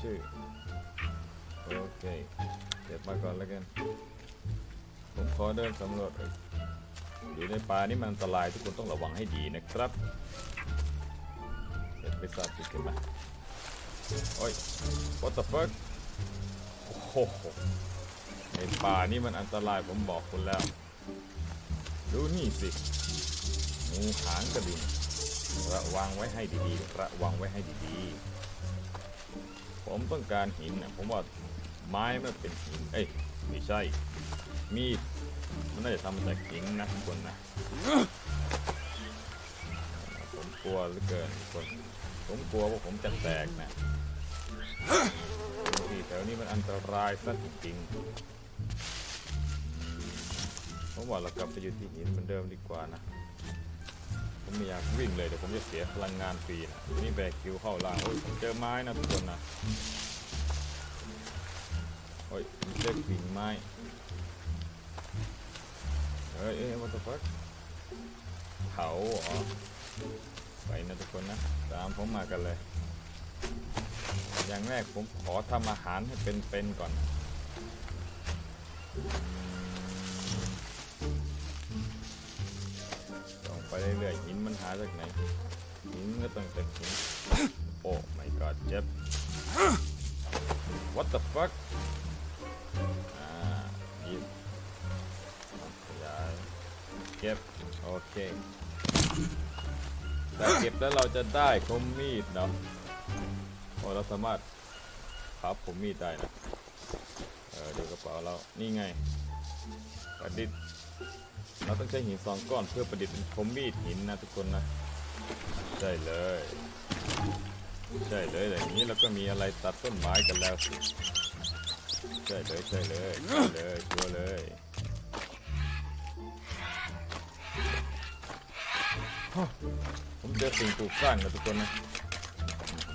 ชื่อ โอเคเก็บมาก่อนแล้วกัน ผมขอเดินสำรวจอยู่ในป่านี่มันอันตรายทุกคนต้องระวังให้ดีนะครับเก็บไปทราบสิก็บมาโอ้ย what the fuck โอ้โหในป่านี่มันอันตรายผมบอกคุณแล้ว ดูนี่สิงูหางกระดิ่งระวังไว้ให้ดีๆระวังไว้ให้ดีๆ ผมต้องการหินนะผมว่าไม้มันเป็นหิน เอ้ยไม่ใช่ มีดมันน่าจะทำมาจากหินนะทุกคนนะ ผมกลัวเหลือเกินทุกคน ผมกลัวว่าผมจะแตกนะที่แถวนี้มันอันตรายซะจริงๆผมว่าเรากลับไปอยู่ที่หินเหมือนเดิมดีกว่านะ ผมไม่อยากวิ่งเลยเดี๋ยวผมจะเสียพลังงานฟรีนะนี้แบกคิวเข้าล่างโอ้ยผมเจอไม้นะทุกคนนะโอ้ยผมเจอกิ่งไม้เอ้ยเอ้ย what the fuck เผาเหรอไปนะทุกคนนะตามผมมากันเลย อย่างแรกผมขอทำอาหารให้เป็นๆก่อน เรื่อยๆหินมันหาจากไหนหินก็ต้องจากหินโอ้ my god เจ็บ what the fuck อ่าหยิบยายเก็บ โอเคแต่เก็บแล้วเราจะได้คมมีดเนาะโอ้เราสามารถพับคมมีดได้นะเออดูกระเป๋าเรา นี่ไงประดิษฐ์ เราต้องใช้หินสองก้อนเพื่อประดิษฐ์เป็นคมมีดหินนะทุกคนนะใช่เลย ใช่เลยอย่างนี้เราก็มีอะไรตัดต้นไม้กันแล้วสิใช่เลยใช่เลยใช่เลยชัวร์เลยผมเจอสิ่งปลูกสร้างนะทุกคนนะ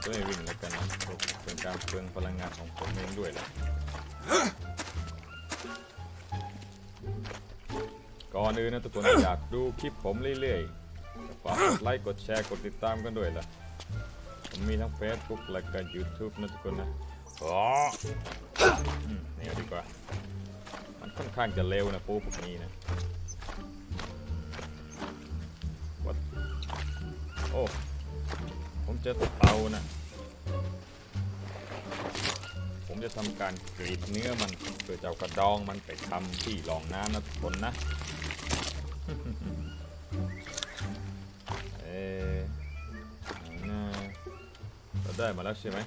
ก็ไม่วิ่งแล้วกันนะเป็นการเปลืองพลังงานของผมเองด้วยแหละ ก่อนอื่นนะทุกคนอยากดูคลิปผมเรื่อยๆฝากกดไลค์กดแชร์กดติดตามกันด้วยล่ะ ผมมีทั้ง Facebook และก็ YouTube นะทุกคนนะอ๋อนี่ดีกว่า มันค่อนข้างจะเร็วนะปูพวกนี้นะ What? โอ้ ผมเจอเตานะ ผมจะทำการกรีดเนื้อมันเพื่อจะเอากระดองมันไปทำที่รองน้ำนะทุกคนนะ เอ๊ะไหนะเราได้มาแล้วใช่ไหม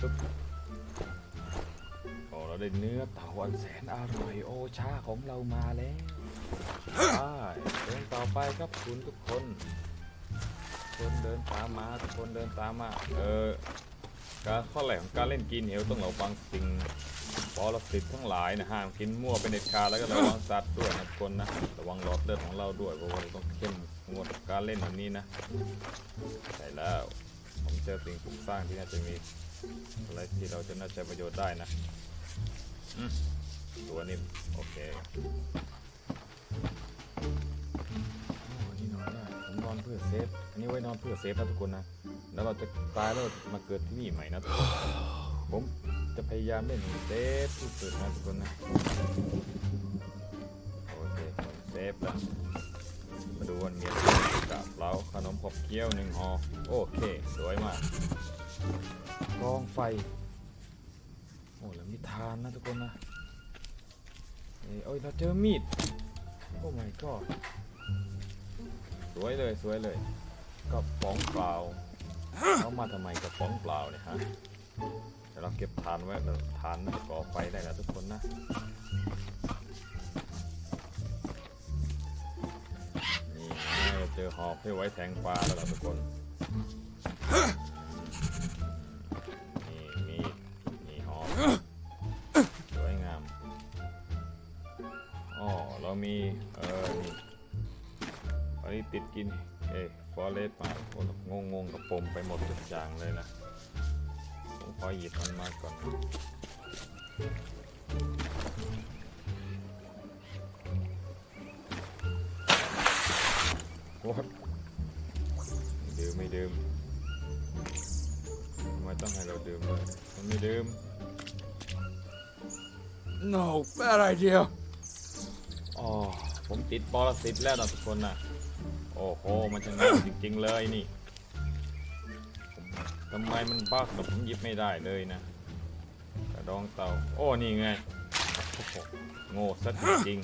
ปึ๊บโอ้เราได้เนื้อเต่าอันแสนอร่อยโอชาของเรามาแล้วใช่เดินต่อไปครับคุณทุกคน คนเดินตามมาทุกคนเดินตามมา เออ การข้อแหลของการเล่นกินเหวต้องระวังสิ่ง ปรสิตทั้งหลายนะห้ามกินมั่วเป็นเด็ดขาดแล้วก็ระวังสัตว์ด้วยนะทุกคนนะระวังหลอดเลือดของเราด้วยเพราะว่าเราต้องเข้มงวดกับการเล่นแบบนี้นะใช่แล้วผมเจอสิ่งปลูกสร้างที่น่าจะมีอะไรที่เราจะน่าจะประโยชน์ได้นะตัวนี้โอเคอ๋อนี่นอนได้ผมนอนเพื่อเซฟอันนี้ไว้นอนเพื่อเซฟนะทุกคนนะแล้วเราจะตายแล้วมาเกิดที่นี่ใหม่นะทุกคนผม จะพยายามเล่นให้เซฟที่สุดนะทุกคนนะ โอเคเซฟแล้ว มาดูวันเมียกับเราขนมขบเคี้ยวหนึ่งห่อโอเค สวยมากกองไฟ โอ้แล้วมีทานนะทุกคนนะเอ้ยโอ้ยเราเจอมีด โอ้ my god สวยเลยสวยเลยกระป๋องเปล่าเขามาทำไมกระป๋องเปล่าเนี่ยฮะ ยวเราเก็บฐานไว้เราฐานน่าจะก่อไฟได้แล้วทุกคนนะนี่เจอหอกที่ไว้แทงปลาแล้วล่ะทุกคน โอ๊ยไม่ดื่มไม่ดื่มทำไมต้องให้ให้เราดื่มเลยมันไม่ดื่ม No, bad idea. อ๋อผมติดปรสิตแล้วนะทุกคนนะโอ้โห มันจะง่ายจริงๆเลยนี่ผมทำไมมันบักแบบผมหยิบไม่ได้เลยนะ กระดองเต่า โอ้ นี่ไงโอ้โหโง่ซะจริง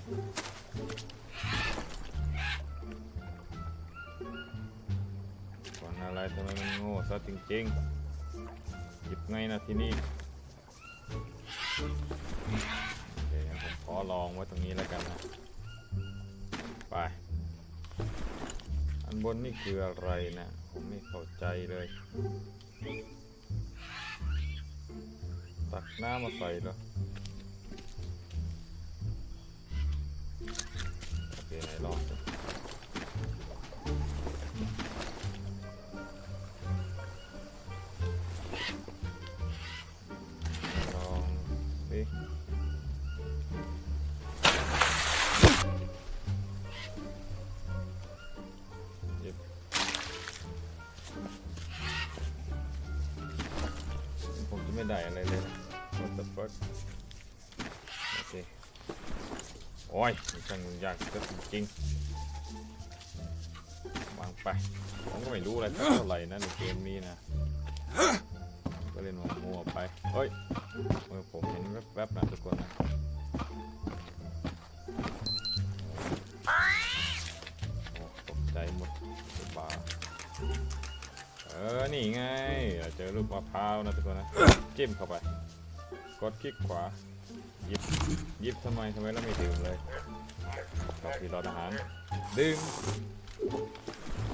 อะไรทำไมมันโง่ซะจริงๆ หยิบไงนะที่นี่โอเคงั้นผมขอลองไว้ตรงนี้แล้วกันนะ ไป อันบนนี่คืออะไรนะ ผมไม่เข้าใจเลย ตักน้ำมาใส่เหรอโอเคไหนลอง สิผมจะไม่ได้อะไรเลยนะ What the fuck โอเคโอ้ยมันช่างยากซะจริงวางไปผมก็ไม่รู้อะไรเท่าไหร่นะในเกมนี้นะ ก็เล่นมัวๆไป เฮ้ย เออผมเห็นแวบๆนะทุกคนนะโอ้ตกใจหมดบ้าเออ นี่ไง เจอลูกมะพร้าวนะทุกคนนะจิ้มเข้าไป กดคลิกขวายิบยิบทำไมทำไมเราไม่ดื่มเลยชอบที่รออาหาร ดื่ม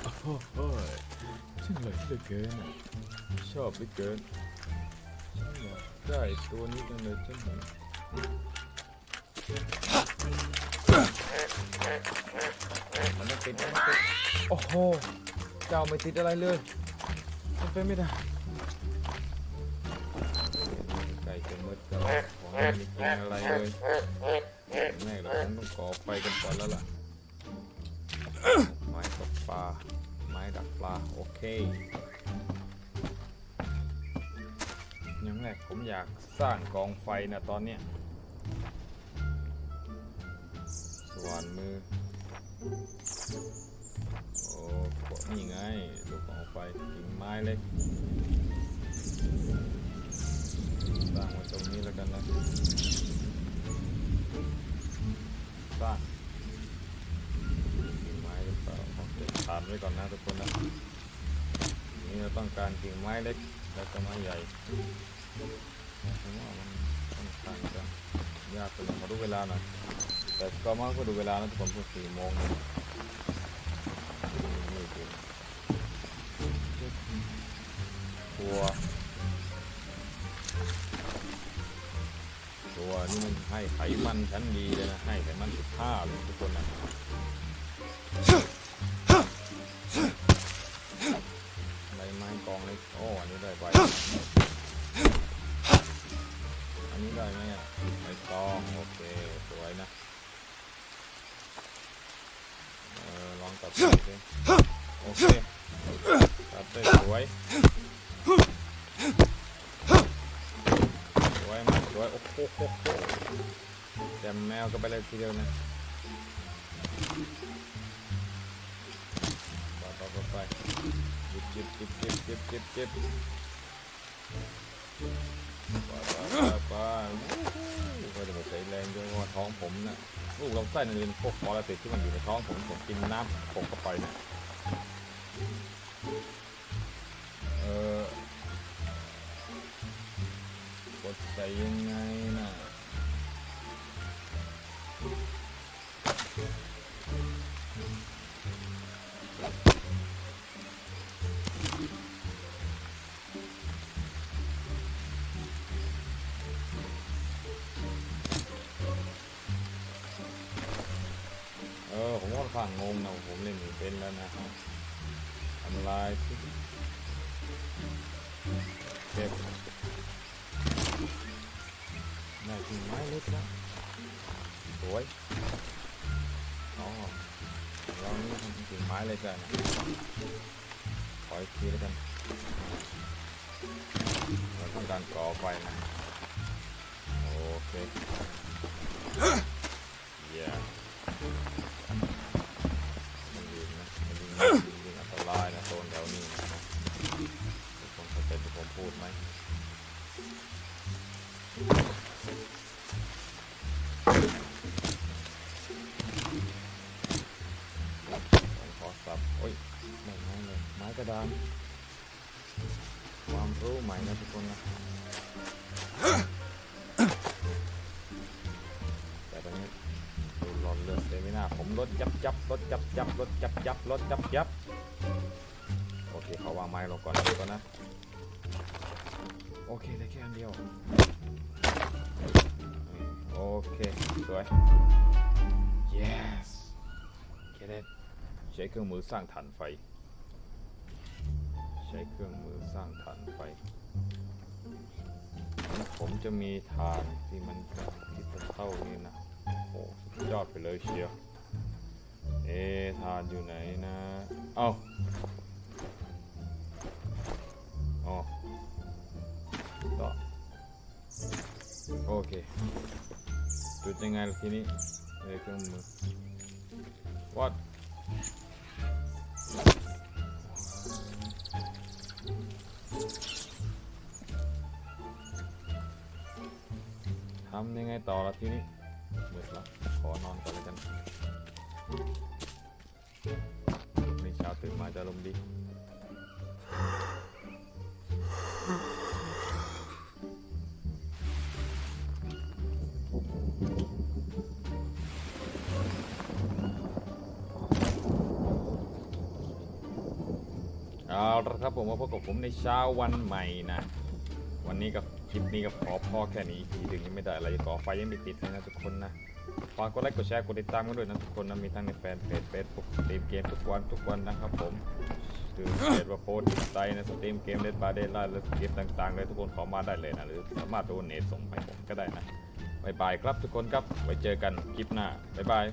โอ้โหช่างเลยเหลือเกินชอบเหลือเกิน ได้ตัวนี้จังเลยฉันเห็นมันไม่ติดมันไม่ติดโอ้โห เจ้าไม่ติดอะไรเลยมันเป็นไม่ได้ไก่จะมืดแล้วของไม่ได้กินอะไรเลยแม่เราคงต้องก่อไฟกันก่อนแล้วล่ะ ไม้ตกปลา ไม้ดักปลา โอเค อย่างแรกผมอยากสร้างกองไฟนะตอนเนี้ยสว่านมือ โอ้โหนี่ไงดูกองไฟกิ่งไม้เล็กสร้างไว้ตรงนี้แล้วกันนะสร้างกิ่งไม้หรือเปล่าเอาเก็บฐานไว้ก่อนนะทุกคนนะนี่เราต้องการกิ่งไม้เล็กแล้วก็ไม้ใหญ่ ผมว่ามันค่อนข้างจะยากเป็นมาดูเวลาหน่อยแต่ก็มาก็ดูเวลานะทุกคนเพิ่งสี่โมงนะนี่คือตัวตัวนี่มันให้ไขมันชั้นดีเลยนะให้ไขมันสิบห้าเลยทุกคนนะ โอเคตัดได้สวยสวยมากสวยโอ้โหแจมแมวก็ไปเลยทีเดียวนะไปไปไปไปจิบจิบจิบจิบจิบจิบจิบไปไปไปก็จะมาใช้แรงด้วยเพราะว่าท้องผมน่ะ ลูกลำไส้นั่นเป็นพวกปรสิตที่มันอยู่ในท้องผมผมกินน้ำผมเข้าไปเนี่ยเออ กดใส่ยัง อผมก็ฟังงงนะผมเล่นไม่เป็นแล้วนะทำลายเก็บได้กิ่งไม้เล็กแล้วสวยอ๋อเรานี่ทำกิ่งไม้เล็กได้นะขออีกทีแล้วกันโองการก่อไฟนะ ยับยับลดยับยับลดยับยับลดยับยับโอเคเขาวางไม้ลงก่อนนะทุกคนนะ โอเคได้แค่อันเดียว โอเค สวย yes get it ใช้เครื่องมือสร้างฐานไฟ ใช้เครื่องมือสร้างฐานไฟ ผมจะมีฐานที่มันที่เท่านี้นะ โอ้สุดยอดไปเลยเชียว อะฐานอยู่ไหนนะ เอ้าอ๋อต่อโอเคจุดยังไงล่ะทีนี้ในเครื่องมือ what ทำยังไงต่อละทีนี้เมื่อละขอนอนก่อนเลยกัน ตื่นมาจะลมณ์ดีเอาละครับผมมาพบกับผมในเช้าวันใหม่นะ วันนี้กับคลิปนี้ก็พอพ่อแค่นี้ทีถึงยังไม่ได้อะไรก่อไฟยังไม่ติดเลยนะทุกคนนะ ฝากกดไลค์กดแชร์กดติดตามกันด้วยนะทุกคนนะมีทั้งในแฟนเพจเฟซบุ๊กสตรีมเกมทุกวันทุกวันนะครับผมคือเพจว่าโพสต์ติดในะสตรีมเกมเล่นบาร์เดนไลน์หรือเกมต่างๆเลยทุกคนขอมาได้เลยนะหรือสามารถโดนเนทส่งไปผมก็ได้นะบายบายครับทุกคนครับไว้เจอกันคลิปหน้าบายบาย